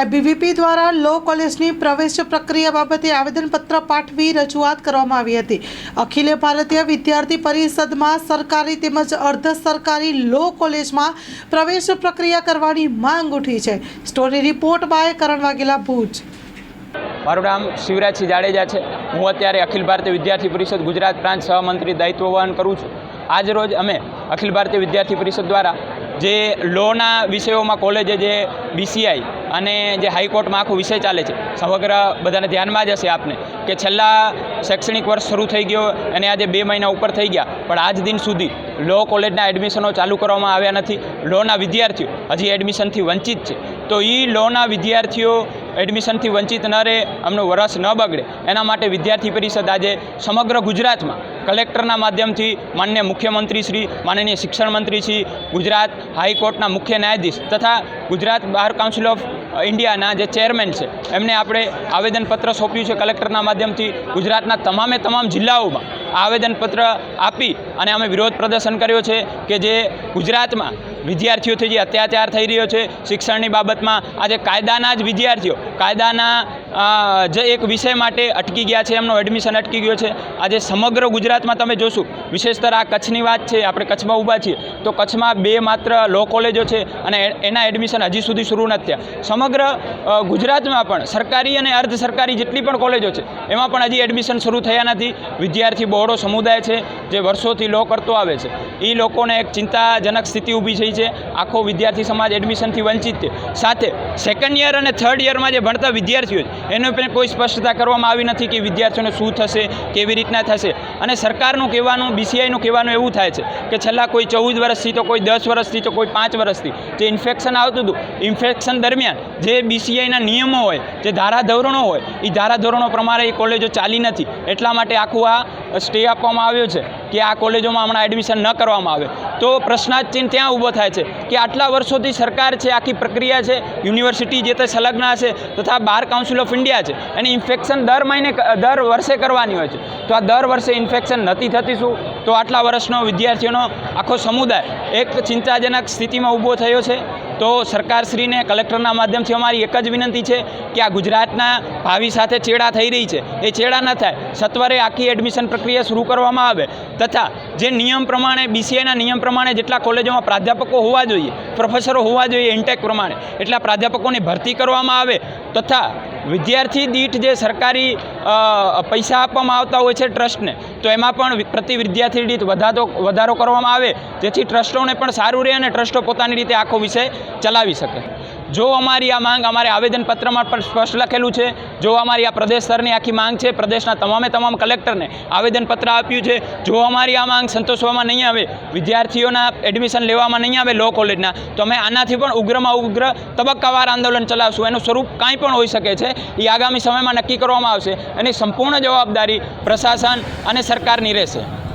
ABVP દ્વારા લો કોલેજની પ્રવેશ પ્રક્રિયા બાબતે આવેદનપત્ર પાઠવી રજૂઆત કરવામાં આવી હતી. અખિલ ભારતીય વિદ્યાર્થી પરિષદમાં સરકારી તેમજ અર્ધ સરકારી લો કોલેજમાં પ્રવેશ પ્રક્રિયા કરવાની માંગ ઉઠી છે. Story report by Karan Vaghela Bhuj. મારું નામ શિવરાજસિંહ જાડેજા છે. હું અત્યારે અખિલ ભારતીય વિદ્યાર્થી પરિષદ ગુજરાત પ્રાંત સહમંત્રી દાયિત્વ વહન કરું છું. આજ રોજ અમે અખિલ ભારતીય વિદ્યાર્થી પરિષદ દ્વારા જે લોના વિષયોમાં કોલેજે જે બીસીઆઈ અને જે હાઈકોર્ટમાં આખો વિષય ચાલે છે, સમગ્ર બધાને ધ્યાનમાં જ હશે આપને કે છેલ્લા શૈક્ષણિક વર્ષ શરૂ થઈ ગયો, અને આજે બે મહિના ઉપર થઈ ગયા, પણ આજ દિન સુધી લો કોલેજના એડમિશનો ચાલુ કરવામાં આવ્યા નથી, લોના વિદ્યાર્થીઓ હજી એડમિશનથી વંચિત છે. તો એ લોના વિદ્યાર્થીઓ એડમિશનથી વંચિત ન રહે, અમનું વરસ ન બગડે. એના માટે વિદ્યાર્થી પરિષદ આજે સમગ્ર ગુજરાતમાં કલેક્ટરના માધ્યમથી માનનીય મુખ્યમંત્રી શ્રી, માનનીય શિક્ષણ મંત્રી શ્રી, ગુજરાત હાઈકોર્ટના મુખ્ય ન્યાયાધીશ તથા ગુજરાત બાર કાઉન્સિલ ઓફ ઇન્ડિયાના જે ચેરમેન છે, એમને આપણે આવેદનપત્ર સોંપ્યું છે કલેક્ટરના માધ્યમથી ગુજરાતના તમામે તમામ જિલ્લાઓમાં. આવેદનપત્ર આપી અને અમે વિરોધ પ્રદર્શન કર્યો છે કે જે ગુજરાતમાં વિદ્યાર્થીઓથી જે અત્યાચાર થઈ રહ્યો છે શિક્ષણની બાબતમાં આજે કાયદાના જ વિદ્યાર્થીઓ, કાયદાના જે એક વિષય માટે અટકી ગયા છે, એમનો એડમિશન અટકી ગયો છે. આજે સમગ્ર ગુજરાતમાં તમે જોશો, વિશેષતર આ કચ્છની વાત છે, આપણે કચ્છમાં ઊભા છીએ, તો કચ્છમાં બે માત્ર લો કોલેજો છે અને એના એડમિશન હજી સુધી શરૂ નથી થયા. સમગ્ર ગુજરાતમાં પણ સરકારી અને અર્ધ સરકારી જેટલી પણ કોલેજો છે, એમાં પણ હજી એડમિશન શરૂ થયા નથી. વિદ્યાર્થી બહોળો સમુદાય છે જે વર્ષોથી લો કરતો આવે છે. એ લોકોને એક ચિંતાજનક સ્થિતિ ઊભી થઈ છે. આખો વિદ્યાર્થી સમાજ એડમિશનથી વંચિત છે. સાથે સેકન્ડ યર અને થર્ડ યરમાં જે ભણતા વિદ્યાર્થીઓ છે, એનો પણ કોઈ સ્પષ્ટતા કરવામાં આવી નથી કે વિદ્યાર્થીઓને શું થશે, કેવી રીતના થશે. અને સરકારનું કહેવાનું બીસીઆઈનું કહેવાનું એવું થાય છે કે છેલ્લા કોઈ ચૌદ વર્ષથી તો કોઈ દસ વર્ષથી તો કોઈ પાંચ વર્ષથી જે ઇન્ફેક્શન આવતું હતું ઇન્ફેક્શન દરમિયાન જે બીસીઆઈના નિયમો હોય, જે ધારાધોરણો હોય એ ધારાધોરણો પ્રમાણે એ કોલેજો ચાલી નથી. એટલા માટે આખું આ સ્ટે આપવામાં આવ્યો છે કે આ કોલેજોમાં હમણાં એડમિશન ન કરવામાં આવે. તો પ્રશ્નાર્થ ત્યાં ઊભો થાય છે કે આટલા વર્ષોથી સરકાર છે, આખી પ્રક્રિયા છે, યુનિવર્સિટી જે તે સંલગ્ન હશે તથા બાર કાઉન્સિલ ઓફ ઇન્ડિયા છે, અને ઇન્ફેક્શન દર મહિને દર વર્ષે કરવાની હોય છે. તો આ દર વર્ષે ઇન્ફેક્શન નથી થતી શું? તો આટલા વર્ષનો વિદ્યાર્થીઓનો આખો સમુદાય એક ચિંતાજનક સ્થિતિમાં ઊભો થયો છે. તો સરકારશ્રીને કલેક્ટરના માધ્યમથી અમારી એક જ વિનંતી છે કે આ ગુજરાતના ભાવિ સાથે ચેડા થઈ રહી છે. એ ચેડા ન થાય. સત્વરે આખી એડમિશન પ્રક્રિયા શરૂ કરવામાં આવે તથા જે નિયમ પ્રમાણે બીસીએના નિયમ પ્રમાણે જેટલા કોલેજોમાં પ્રાધ્યાપકો હોવા જોઈએ, પ્રોફેસરો હોવા જોઈએ ઇન્ટેક પ્રમાણે, એટલા પ્રાધ્યાપકોની ભરતી કરવામાં આવે તથા વિદ્યાર્થી દીઠ જે સરકારી પૈસા આપવામાં આવતા હોય છે ટ્રસ્ટને, તો એમાં પણ પ્રતિ વિદ્યાર્થી દીઠ વધારો વધારો કરવામાં આવે. જેથી ટ્રસ્ટોને પણ સારું રહે અને ટ્રસ્ટો પોતાની રીતે આખો વિષય ચલાવી શકે. જો અમારી આ માંગ અમારે આવેદનપત્રમાં પણ સ્પષ્ટ લખેલું છે, જો અમારી આ પ્રદેશ સ્તરની આખી માંગ છે, પ્રદેશના તમામે તમામ કલેક્ટરને આવેદનપત્ર આપ્યું છે, જો અમારી આ માંગ સંતોષવામાં નહીં આવે, વિદ્યાર્થીઓના એડમિશન લેવામાં નહીં આવે લો કોલેજના તો અમે આનાથી પણ ઉગ્રમાં ઉગ્ર તબક્કાવાર આંદોલન ચલાવશું. એનું સ્વરૂપ કાંઈ પણ હોઈ શકે છે, એ આગામી સમયમાં નક્કી કરવામાં આવશે. એની સંપૂર્ણ જવાબદારી પ્રશાસન અને સરકારની રહેશે.